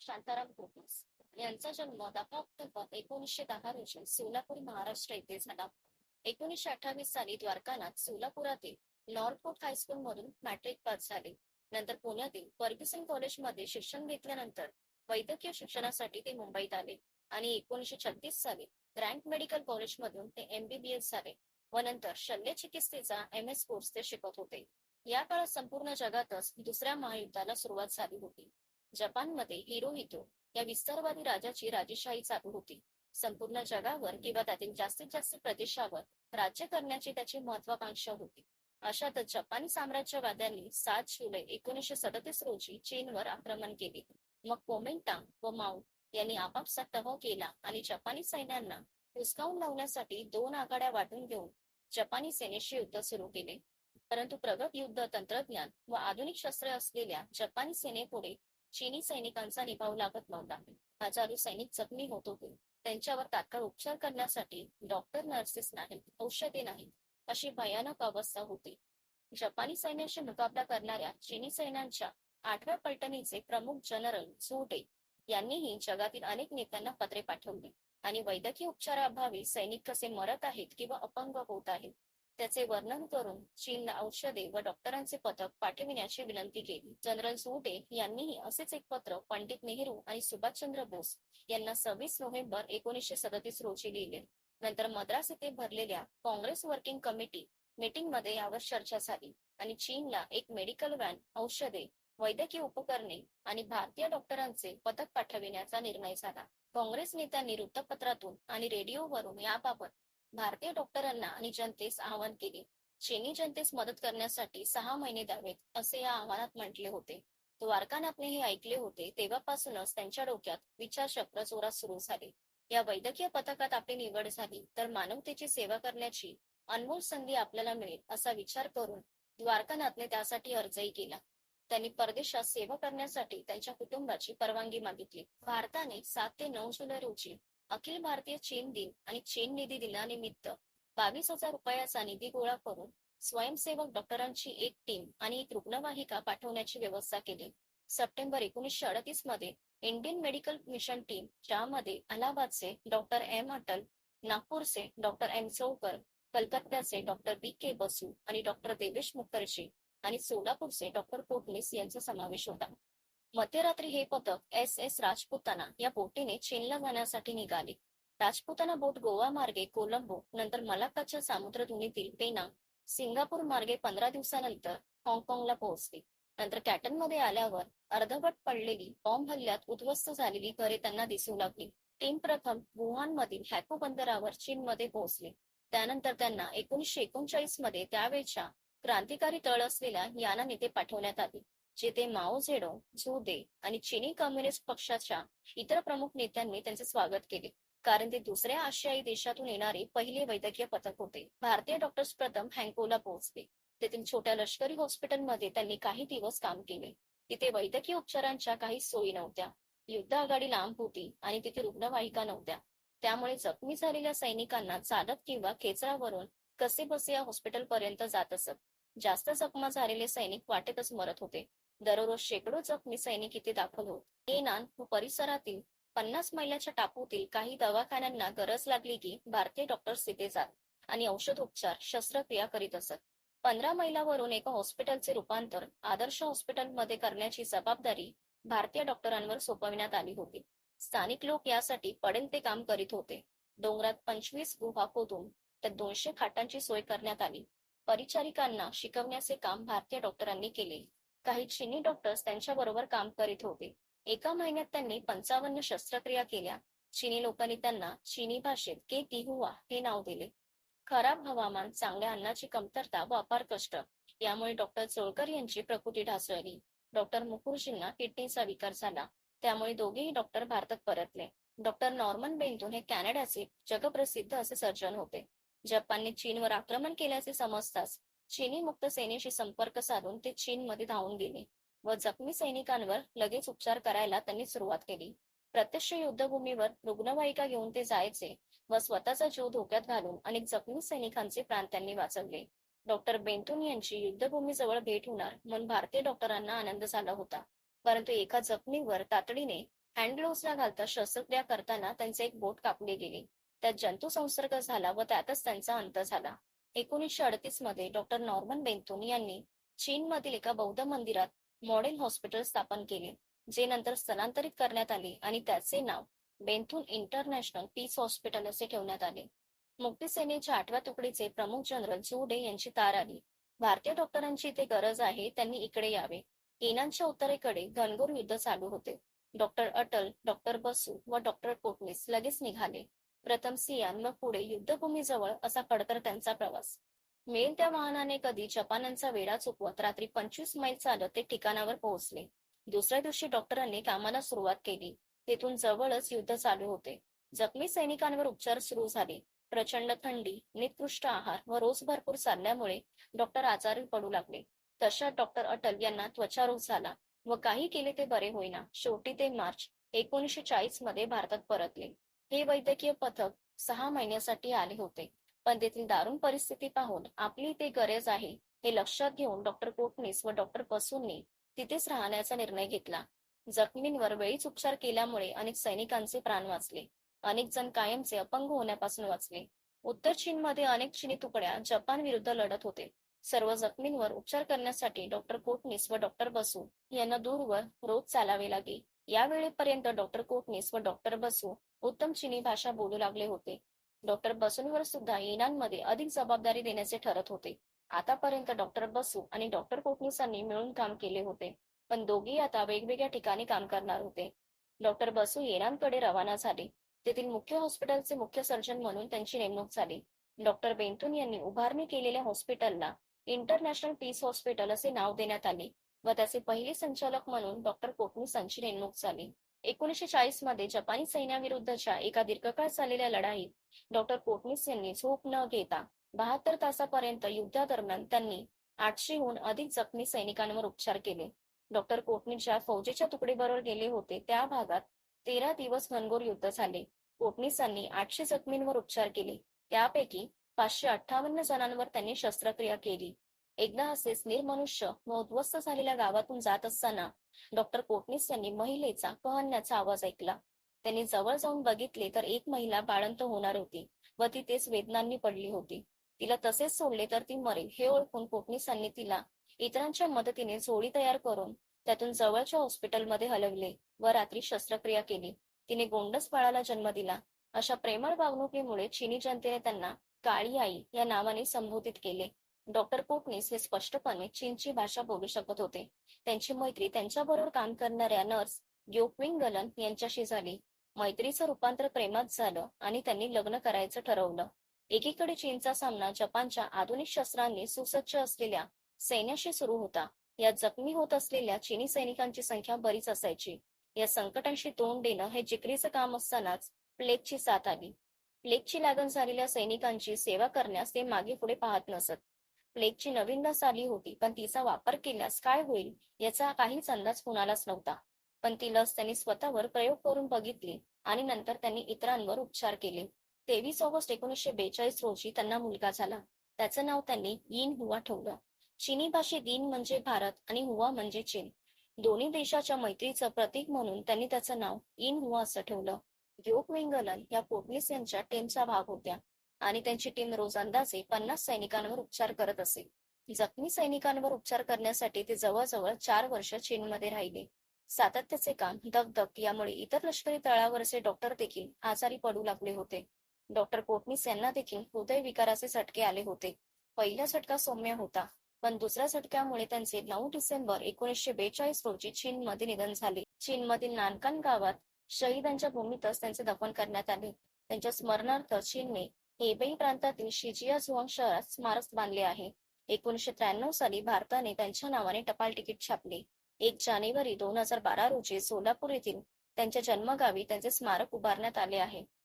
शांताराम कोकीस यांचा जन्म दहा ऑक्टोबर एकोणीसशे दहा रोजी सोलापूर महाराष्ट्र येथे झाला. एकोणीसशे अठ्ठावीस साली द्वारकानाथ सोलापुरातील नॉर्थकोट हायस्कूल मधून मॅट्रिक पास झाले. नंतर पुण्यातील फर्ग्युसन कॉलेजमध्ये शिक्षण घेतल्यानंतर वैद्यकीय शिक्षणासाठी ते मुंबईत आले आणि एकोणीसशे छत्तीस साली रँक मेडिकल कॉलेजमधून ते एमबीबीएस झाले व नंतर शल्य चिकित्सेचा एम एस कोर्स ते शिकत होते. या काळात संपूर्ण जगातच दुसऱ्या महायुद्धाला सुरुवात झाली होती. जपानमध्ये हिरोहितो या विस्तारवादी राजाची राजेशाही चालू होती. संपूर्ण जगावर किंवा त्यातील जास्तीत जास्त प्रदेशावर राज्य करण्याची त्याची महत्वाकांक्षा होती. अशातच जपानी साम्राज्यवाद्यांनी सात जुलै एकोणीसशे सदतीस रोजी चीनवर आक्रमण केले. मग कोमेंटांग व माऊ यांनी आपापसात तह केला आणि जपानी सैन्यांना हुसकावून लावण्यासाठी दोन आघाड्या वाटून घेऊन जपानी सेनेशी युद्ध सुरू केले. परंतु प्रगत युद्ध तंत्रज्ञान व आधुनिक शस्त्र असलेल्या जपानी सेनेपुढे चीनी सैनिकांचा निभाव लागत नव्हता. हजारो सैनिक जखमी होत होते. त्यांच्यावर तात्काळ उपचार करण्यासाठी डॉक्टर नर्सेस नाहीत औषधे नाहीत अशी भयानक अवस्था होती. जपानी सैन्याशी मुकाबला करणाऱ्या चीनी सैन्यांच्या आठव्या पलटणीचे प्रमुख जनरल झोटे यांनीही जगातील अनेक नेत्यांना पत्रे पाठवली. आणि वैद्यकीय उपचाराअभावी सैनिक कसे मरत आहेत किंवा अपंग होत आहेत त्याचे वर्णन करून चीनला औषधे व डॉक्टरांचे पथक पाठविण्याची विनंती केली. जनरल सुटे यांनीही असेच एक पत्र पंडित नेहरू आणि सुभाषचंद्र बोस यांना सव्वीस नोव्हेंबर एकोणीसशे सदतीस रोजी लिहिले. नंतर मद्रास येथे भरलेल्या काँग्रेस वर्किंग कमिटी मीटिंगमध्ये यावर चर्चा झाली आणि चीनला एक मेडिकल व्हॅन औषधे वैद्यकीय उपकरणे आणि भारतीय डॉक्टरांचे पथक पाठविण्याचा निर्णय झाला. काँग्रेस नेत्यांनी वृत्तपत्रातून आणि रेडिओवरून याबाबत भारतीय डॉक्टरांना आणि जनतेस आवाहन केले. चीनी जनतेस मदत करण्यासाठी सहा महिने द्यावेत असे या आव्हानात म्हटले होते. द्वारकानाथने हे ऐकले होते तेव्हापासूनच त्यांच्या डोक्यात विचारचक्र जोरात सुरू झाले. या वैद्यकीय पथकात आपली निवड झाली तर मानवतेची सेवा करण्याची अनमोल संधी आपल्याला मिळेल असा विचार करून द्वारकानाथने त्यासाठी अर्जही केला. त्यांनी परदेशात सेवा करण्यासाठी त्यांच्या कुटुंबाची परवानगी मागितली. भारताने सात ते नऊ जुलै रोजी अखिल भारतीय चीन दिन आणि चीन निधी दिनानिमित्त बावीस हजार रुपयाचा निधी गोळा करून स्वयंसेवक डॉक्टरांची एक टीम आणि एक रुग्णवाहिका पाठवण्याची व्यवस्था केली. सप्टेंबर एकोणीसशे अडतीसमध्ये इंडियन मेडिकल मिशन टीम ज्यामध्ये अलाहाबादचे डॉक्टर एम अटल नागपूरचे डॉक्टर एम चौकर कलकत्त्याचे डॉक्टर बी के बसू आणि डॉक्टर देवेश मुखर्जी आणि सोलापूरचे डॉक्टर कोटणीस यांचा समावेश होता. मध्यरात्री हे पथक एस एस राजपुताना या बोटीने चीनला जाण्यासाठी निघाले. राजपुताना बोट गोवा मार्गे कोलंबो नंतर मलाक्काच्या सामुद्रधुनीतील पेना सिंगापूर मार्गे पंधरा दिवसानंतर हाँगकाँगला पोहोचली. नंतर कॅटनमध्ये आल्यावर अर्धवट पडलेली बॉम्ब हल्ल्यात उद्ध्वस्त झालेली घरे त्यांना दिसू लागली. टीम प्रथम वुहान मधील हॅको बंदरावर चीन मध्ये पोहोचले. त्यानंतर त्यांना एकोणीसशे एकोणचाळीसमध्ये त्यावेळच्या क्रांतिकारी तळ असलेल्या याना नेते पाठवण्यात आले. जेथे माओ झेडो झू दे आणि चिनी कम्युनिस्ट पक्षाच्या इतर प्रमुख नेत्यांनी त्यांचे स्वागत केले. कारण ते दुसऱ्या आशियाई देशातून येणारे पहिले वैद्यकीय पथक होते. भारतीय डॉक्टर्स प्रथम हँकोला पोहोचले. तेथील छोट्या लष्करी हॉस्पिटलमध्ये त्यांनी काही दिवस काम केले. तिथे वैद्यकीय उपचारांच्या काही सोयी नव्हत्या. युद्ध आघाडी लांब होती आणि तिथे रुग्णवाहिका नव्हत्या. त्यामुळे जखमी झालेल्या सैनिकांना चालत किंवा खेचरावरून कसे बसे या हॉस्पिटल पर्यंत जात असत. जास्त जखमा झालेले सैनिक वाटेतच मरत होते. दररोज शेकडो जखमी सैनिक इथे दाखल होत. हेनान व परिसरातील पन्नास मैलाच्या टापूतील काही दवाखान्यांना गरज लागली की भारतीय डॉक्टर्स तिथे जात आणि औषधोपचार शस्त्रक्रिया करीत असत. पंधरा मैलावरून एका हॉस्पिटलचे रूपांतर आदर्श हॉस्पिटलमध्ये करण्याची जबाबदारी भारतीय डॉक्टरांवर सोपविण्यात आली होती. स्थानिक लोक यासाठी पडेल ते काम करीत होते. डोंगरात पंचवीस गुहा खोदून त्यात दोनशे खाटांची सोय करण्यात आली. परिचारिकांना शिकवण्याचे काम भारतीय डॉक्टरांनी केले. काही चिनी डॉक्टर्स त्यांच्या बरोबर काम करीत होते. एका महिन्यात त्यांनी पंचावन्न शस्त्रक्रिया केल्या. चिनी लोकांनी त्यांना चिनी भाषेत के तिहुआ हे नाव दिले. खराब हवामान चांगल्या अन्नाची कमतरता व अपार कष्ट यामुळे डॉक्टर चोळकर यांची प्रकृती ढासळली. डॉक्टर मुखर्जींना किडनीचा विकार झाला. त्यामुळे दोघेही डॉक्टर भारतात परतले. डॉक्टर नॉर्मन बेंटून हे कॅनडाचे जगप्रसिद्ध असे सर्जन होते. जपानने चीनवर आक्रमण केल्याचे समजताच चीनी मुक्त सेनेशी संपर्क साधून ते चीनमध्ये धावून गेले व जखमी सैनिकांवर लगेच उपचार करायला त्यांनी सुरुवात केली. प्रत्यक्ष युद्धभूमीवर रुग्णवाहिका घेऊन ते जायचे व स्वतःचा जीव धोक्यात घालून अनेक जखमी सैनिकांचे प्राण त्यांनी वाचवले. डॉक्टर बेंतून यांची युद्धभूमीजवळ भेट होणार म्हणून भारतीय डॉक्टरांना आनंद झाला होता. परंतु एका जखमीवर तातडीने हँड न घालता शस्त्रक्रिया करताना त्यांचे एक बोट कापले गेले. त्यात जंतू संसर्ग झाला व त्यातच त्यांचा अंत झाला. एकोणीसशे अडतीसमध्ये डॉक्टर नॉर्मन बेंथोन यांनी चीनमधील एका बौद्ध मंदिरात मॉडेल हॉस्पिटल स्थापन केले जे नंतर स्थलांतरित करण्यात आले आणि त्याचे नाव बेंथून इंटरनॅशनल पीस हॉस्पिटल असे ठेवण्यात आले. मुक्ती सेनेच्या आठव्या तुकडीचे प्रमुख जनरल झू यांची तार आली. भारतीय डॉक्टरांची इथे गरज आहे त्यांनी इकडे यावे. केनांच्या उत्तरेकडे घनघोर युद्ध चालू होते. डॉक्टर अटल डॉक्टर बसू व डॉक्टर कोटणीस लगेच निघाले. प्रथम सियान व पुढे युद्धभूमीजवळ असा कडतर त्यांचा प्रवास. मिळेल त्या वाहनाने कधी जपानांचा वेढा चुकवत रात्री पंचवीस मैल चालत ते ठिकाणावर पोहोचले. दुसऱ्या दिवशी डॉक्टरांनी कामाला सुरुवात केली. तेथून जवळच युद्ध चालू होते. जखमी सैनिकांवर उपचार सुरू झाले. प्रचंड थंडी निकृष्ट आहार व रोज भरपूर चालल्यामुळे डॉक्टर आजारी पडू लागले. तशात डॉक्टर अटल यांना त्वचारोग झाला व काही केले ते बरे होईना. शेवटी ते मार्च एकोणीसशे चाळीसमध्ये भारतात परतले. हे वैद्यकीय पथक सहा महिन्यासाठी आले होते. पण तेथील दारुण परिस्थिती पाहून आपली ते गरज आहे हे लक्षात घेऊन डॉक्टर कोटणीस व डॉक्टर पसूंनी तिथेच राहण्याचा निर्णय घेतला. जखमींवर वेळीच उपचार केल्यामुळे अनेक सैनिकांचे प्राण वाचले. अनेक जण कायमचे अपंग होण्यापासून वाचले. उत्तर चीनमध्ये अनेक चिनी तुकड्या जपान विरुद्ध लढत होते. सर्व जखमींवर उपचार करण्यासाठी डॉक्टर कोटणीस व डॉक्टर बसू यांना दूरवर रोज चालावे लागे. यावेळेपर्यंत डॉक्टर कोटणीस व डॉक्टर बसू उत्तम चिनी भाषा बोलू लागले होते. डॉक्टर बसूंवर सुद्धा इनांमध्ये अधिक जबाबदारी देण्याचे ठरत होते. आतापर्यंत डॉक्टर बसू आणि डॉक्टर कोटणीसांनी मिळून काम केले होते. पण दोघी आता वेगवेगळ्या ठिकाणी काम करणार होते. डॉक्टर बसू येनांकडे रवाना झाले. तेथील मुख्य हॉस्पिटलचे मुख्य सर्जन म्हणून त्यांची नेमणूक झाली. डॉक्टर बेंतून यांनी उभारणी केलेल्या हॉस्पिटलला इंटरनॅशनल पीस हॉस्पिटल असे नाव देण्यात आले व त्याचे पहिले संचालक म्हणून डॉक्टर कोटणीसांची नेमणूक झाली. एकोणीसशे चाळीसमध्ये जपानी सैन्याविरुद्धच्या एका दीर्घकाळ चाललेल्या लढाईत डॉक्टर कोटनीस यांनी झोप न घेता बहात्तर तासापर्यंत युद्धादरम्यान त्यांनी आठशेहून अधिक जखमी सैनिकांवर उपचार केले. डॉक्टर कोटनीस ज्या फौजेच्या तुकडीबरोबर गेले होते त्या भागात तेरा दिवस घनघोर युद्ध झाले. कोटणीसांनी आठशे जखमींवर उपचार केले. त्यापैकी पाचशे अठ्ठावन्न जणांवर त्यांनी शस्त्रक्रिया केली. एकदा असेच निर्मनुष्य व उद्ध्वस्त झालेल्या गावातून जात असताना डॉक्टर कोटणीस यांनी महिलेचा कहण्याचा आवाज ऐकला. त्यांनी जवळ जाऊन बघितले तर एक महिला बाळंत होणार होती व ती तेच वेदनांनी पडली होती. तिला तसेच सोडले तर ती मरेल हे ओळखून कोटणीसांनी तिला इतरांच्या मदतीने जोडी तयार करून त्यातून जवळच्या हॉस्पिटलमध्ये हलवले व रात्री शस्त्रक्रिया केली. तिने गोंडस बाळाला जन्म दिला. अशा प्रेमळ वागणुकीमुळे चिनी जनतेने त्यांना काळी आई या नावाने संबोधित केले. डॉक्टर कोटनीस हे स्पष्टपणे चीनची भाषा बोलू शकत होते. त्यांची मैत्री त्यांच्याबरोबर काम करणाऱ्या नर्स ग्योक्विंग गलन यांच्याशी झाली. मैत्रीचं रूपांतर प्रेमात झालं आणि त्यांनी लग्न करायचं ठरवलं. एकीकडे चीनचा सामना जपानच्या आधुनिक शस्त्रांनी सुसज्ज असलेल्या सैन्याशी सुरू होता. या जखमी होत असलेल्या चीनी सैनिकांची संख्या बरीच असायची. या संकटांशी तोंड देणं हे जिकरीचं काम असतानाच प्लेगची साथ आली. प्लेगची लागण झालेल्या सैनिकांची सेवा करण्यास ते मागे पुढे पाहत नसत. प्लेगची नवीन लस आली होती पण तिचा वापर केल्यास काय होईल याचा काहीच अंदाज कुणालाच नव्हता. पण ती लस त्यांनी स्वतःवर प्रयोग करून बघितली आणि नंतर त्यांनी इतरांवर उपचार केले. तेवीस ऑगस्ट एकोणीसशे बेचाळीस रोजी त्यांना मुलगा झाला. त्याचं नाव त्यांनी यिन हुवा ठेवलं. चिनी भाषेत यिन म्हणजे भारत आणि हुवा म्हणजे चीन. दोन्ही देशाच्या मैत्रीचं प्रतीक म्हणून त्यांनी त्याचं नाव यीन हुवा असं ठेवलं. योग वेंगलन या पोटलीस यांच्या टीमचा भाग होत्या. आणि त्यांची टीम रोज अंदाजे पन्नास सैनिकांवर उपचार करत असे. जखमी सैनिकांवर उपचार करण्यासाठी ते जवळजवळ चार वर्ष चीनमध्ये राहिले. सातत्याचे काम दगदग यामुळे इतर लष्करी तळावरचे डॉक्टर देखील आजारी पडू लागले होते. डॉक्टर कोटनीस यांना देखील हृदय विकाराचे झटके आले होते. पहिला झटका सौम्य होता पण दुसऱ्या झटक्यामुळे त्यांचे नऊ डिसेंबर एकोणीसशे बेचाळीस रोजी चीनमध्ये निधन झाले. चीनमधील नानकान गावात शहीदांच्या भूमीतच त्यांचे दफन करण्यात आले. त्यांच्या स्मरणार्थ चीनने हेबेई प्रांतातील शिजिया झुआंग शहरात स्मारक बांधले आहे. एकोणीसशे त्र्याण्णव साली भारताने त्यांच्या नावाने टपाल तिकीट छापले. एक जानेवारी दोन हजार बारा रोजी सोलापूर येथील त्यांच्या जन्मगावी त्यांचे स्मारक उभारण्यात आले आहे.